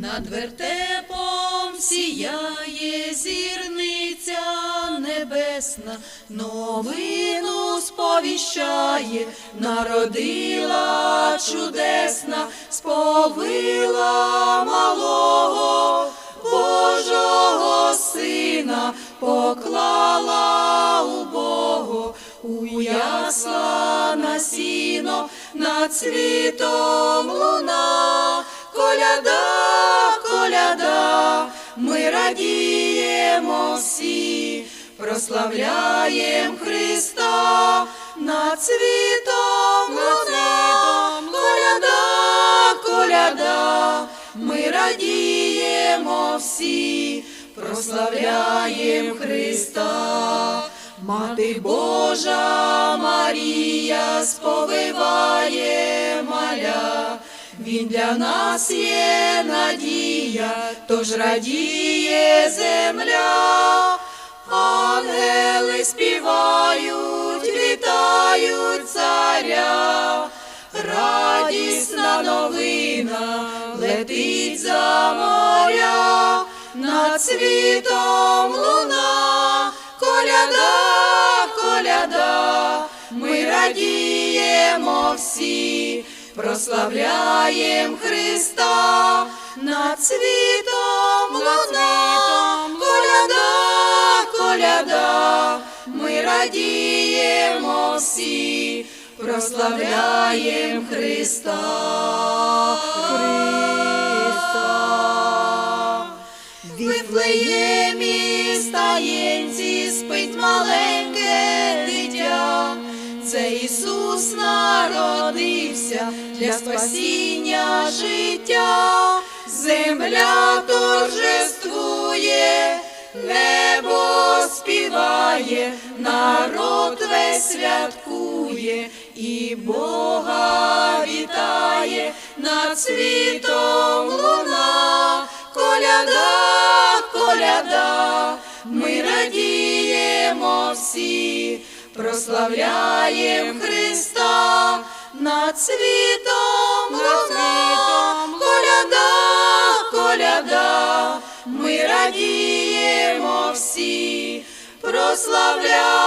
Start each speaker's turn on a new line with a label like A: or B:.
A: Над вертепом сіяє зірниця небесна, новину сповіщає, народила чудесна, сповила малого Божого сина, поклала у Богу, у ясла на сіно, над світом ми радіємо всі, прославляєм Христа, над світом луна, коляда, коляда, ми радіємо всі, прославляєм Христа. Мати Божа Марія сповиває маля, він для нас є надія, тож радіє земля, ангели співають, вітають царя, радісна новина летить за моря, над світом луна, коляда, коляда, ми радіємо всі, прославляєм Христа, над світом луна, коляда, коляда, ми радіємо всі, прославляєм Христа. Христа. Вифлеємі стаєнці спить маленьке дитя. Це Ісус народився для спасіння життя. Земля торжествує, небо співає, народ весь святкує і Бога вітає над світом луна, коляда, коляда, ми радіємо всі, прославляєм Христа. Над світом луна, коляда, коляда, ми радіємо всі, прославляємо